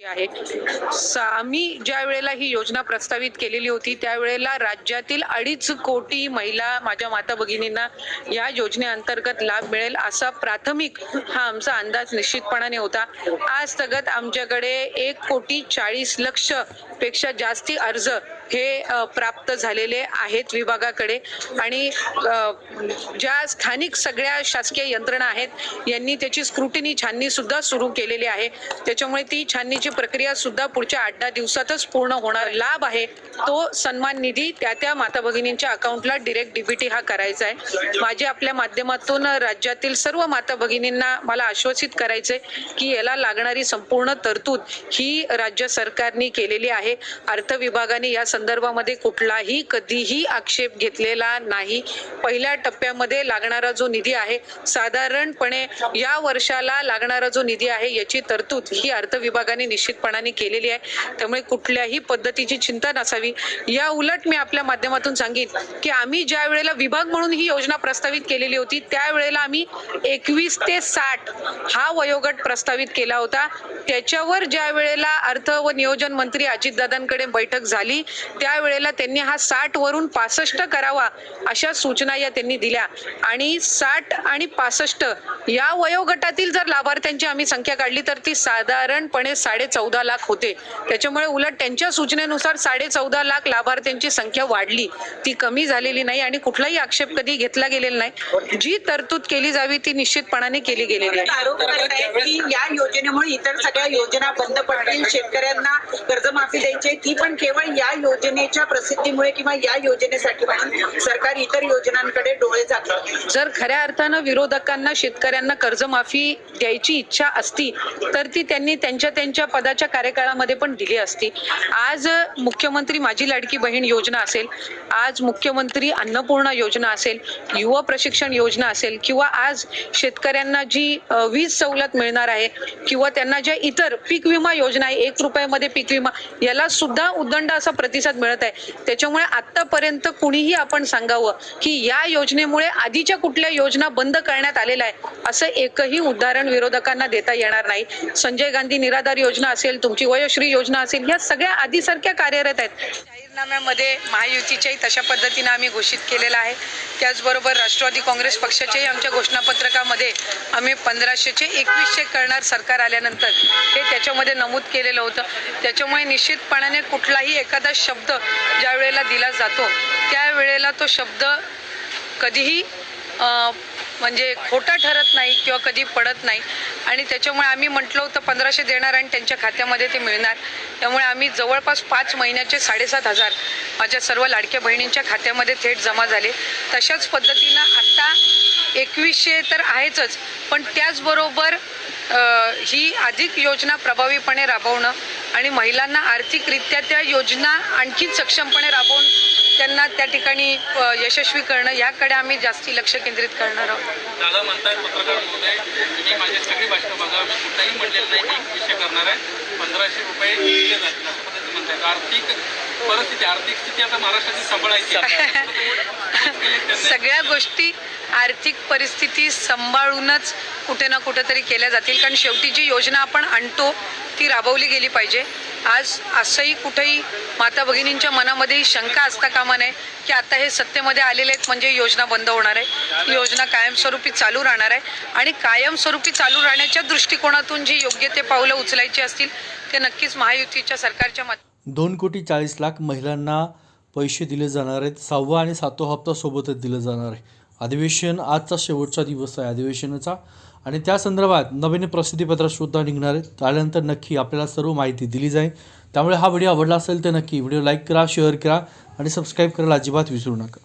आहे. स- आम्ही ज्या वेळेला ही योजना प्रस्तावित केलेली होती त्यावेळेला राज्यातील अडीच कोटी महिला माझ्या माता भगिनींना या योजनेअंतर्गत लाभ मिळेल असा प्राथमिक हा आमचा अंदाज निश्चितपणाने होता. आज तगत आमच्याकडे एक कोटी चाळीस लक्षपेक्षा जास्ती अर्ज हे प्राप्त झालेले आहेत विभागाकडे. आणि ज्या स्थानिक सगळ्या शासकीय यंत्रणा आहेत यांनी त्याची स्क्रुटिनी छाननी सुद्धा सुरू केलेली आहे. त्याच्यामुळे ती छाननीची प्रक्रिया सुद्धा पुढच्या आठ दहा दिवसातच पूर्ण होणार. लाभ आहे तो सन्मान निधी त्या त्या माता भगिनींच्या अकाउंटला डिरेक्ट डीबीटी हा करायचा आहे. माझे आपल्या माध्यमातून राज्यातील सर्व माता भगिनींना मला आश्वासित करायचंय की याला लागणारी संपूर्ण तरतूद ही राज्य सरकारने केलेली आहे. अर्थ विभागाने या संदर्भामध्ये कुठलाही कधीही आक्षेप घेतलेला नाही. पहिल्या टप्प्यामध्ये लागणारा जो निधी आहे साधारणपणे या वर्षाला लागणारा जो निधी आहे याची तरतूद ही अर्थ विभागाने निश्चितपणाने केलेली आहे. त्यामुळे कुठल्याही पद्धतीची चिंता नसावी. या उलट मी आपल्या माध्यमातून सांगेन की आम्ही ज्या वेळेला विभाग म्हणून ही योजना प्रस्तावित केलेली होती त्यावेळेला आम्ही एकवीस ते साठ हा वयोगट प्रस्तावित केला होता. त्याच्यावर ज्या वेळेला अर्थ व नियोजन मंत्री अजितदादांकडे बैठक झाली त्यावेळेला त्यांनी हा साठ वरून पासष्ट करावा अशा सूचना या त्यांनी दिल्या. आणि साठ आणि पासष्ट या वयोगटातील जर लाभार्थ्यांची आम्ही संख्या काढली तर ती साधारणपणे साडे चौदा लाख होते. त्याच्यामुळे उलट त्यांच्या सूचनेनुसार साडे चौदा लाख लाभार्थ्यांची संख्या वाढली. ती कमी झालेली नाही आणि कुठलाही आक्षेप कधी घेतला गेलेला नाही. जी तरतूद केली जावी ती निश्चितपणाने केली गेलेली आहे. की या योजनेमुळे इतर सगळ्या योजना बंद पडतील. शेतकऱ्यांना कर्जमाफी द्यायची ती पण केवळ या योजनेच्या प्रसिद्धीमुळे किंवा या योजनेसाठी म्हणून सरकार इतर योजनांकडे डोळे जातात जर खऱ्या अर्थानं विरोधकांना शेतकऱ्यांना कर्जमाफी द्यायची इच्छा असती तर ती त्यांनी त्यांच्या त्यांच्या पदाच्या कार्यकाळामध्ये पण दिली असती. आज मुख्यमंत्री माझी लाडकी बहीण योजना असेल आज मुख्यमंत्री अन्नपूर्णा योजना असेल युवा प्रशिक्षण योजना असेल किंवा आज शेतकऱ्यांना जी वीज सवलत मिळणार आहे किंवा त्यांना ज्या इतर पीक विमा योजना आहे एक रुपयामध्ये पीक विमा याला सुद्धा उदंड असा प्रतिसाद मिळत आहे. त्याच्यामुळे आतापर्यंत कुणीही आपण सांगावं की या योजनेमुळे आधीच्या कुठल्या योजना बंद करण्यात आलेल्या आहे असं एकही उदाहरण विरोधकांना देता येणार नाही. संजय गांधी निराधार योजना असेल तुमची वयोश्री योजना असेल या सगळ्या आधीसारख्या कार्यरत आहेत. जाहीरनाम्यामध्ये महायुतीच्याही तशा पद्धतीनं आम्ही घोषित केलेलं आहे. त्याचबरोबर राष्ट्रवादी काँग्रेस पक्षाच्याही आमच्या घोषणापत्रकामध्ये आम्ही पंधराशेचे एकवीसशे करणार सरकार आल्यानंतर हे त्याच्यामध्ये नमूद केलेलं होतं. त्याच्यामुळे निश्चितपणाने कुठलाही एखादा शब्द शब्द ज्या वेळेला दिला जातो त्यावेळेला तो शब्द कधीही म्हणजे खोटा ठरत नाही किंवा कधी पडत नाही. आणि त्याच्यामुळे आम्ही म्हटलं होतं पंधराशे देणार आणि त्यांच्या खात्यामध्ये ते मिळणार. त्यामुळे आम्ही जवळपास पाच महिन्याचे साडेसात हजार माझ्या सर्व लाडक्या बहिणींच्या खात्यामध्ये थेट जमा झाले. तशाच पद्धतीनं आत्ता एकवीसशे तर आहेचच पण त्याचबरोबर ही अधिक योजना प्रभावीपणे राबवणं आणि महिलांना आर्थिकरित्या त्या योजना आणखी सक्षमपणे राबवून त्यांना त्या ठिकाणी यशस्वी करणं याकडे आम्ही जास्ती लक्ष केंद्रित करणार आहोत. दादा म्हणतायत पत्रकार महोदय तुम्ही माझी सगळी भाषण बघा मी कुठलाही म्हणलेलं नाही एक विषय करणार आहे. पंधराशे रुपये दिले जातील. असं पद्धतीने म्हणतायत आर्थिक परिस्थिती आर्थिक स्थिती आता महाराष्ट्राची सांभाळायची. सगळ्या गोष्टी आर्थिक परिस्थिती सांभाळूनच कुठे ना कुठेतरी केल्या जातील. कारण शेवटी जी योजना आपण आणतो ती राबवली गेली पाहिजे. आज असंही कुठेही माता भगिनींच्या मनामध्येही शंका असता कामा नये की आता हे सत्तेमध्ये आलेले आहेत म्हणजे योजना बंद होणार आहे. ही योजना कायमस्वरूपी चालू राहणार आहे. आणि कायमस्वरूपी चालू राहण्याच्या दृष्टिकोनातून जी योग्य ते पावलं उचलायची असतील ते नक्कीच महायुतीच्या सरकारच्या मत दोन कोटी चाळीस लाख महिलांना पैसे दिले जाणार आहेत. सहावा आणि सातवा हप्ता सोबतच दिलं जाणार आहे. अधिवेशन आजचा शेवटचा दिवस आहे अधिवेशनाचा. आणि त्या संदर्भात नवीन प्रसिद्धीपत्रसुद्धा निघणार आहे. त्यानंतर नक्की आपल्याला सर्व माहिती दिली जाईल. त्यामुळे हा व्हिडिओ आवडला असेल तर नक्की व्हिडिओ लाईक करा शेअर करा आणि सबस्क्राईब करायला अजिबात विसरू नका.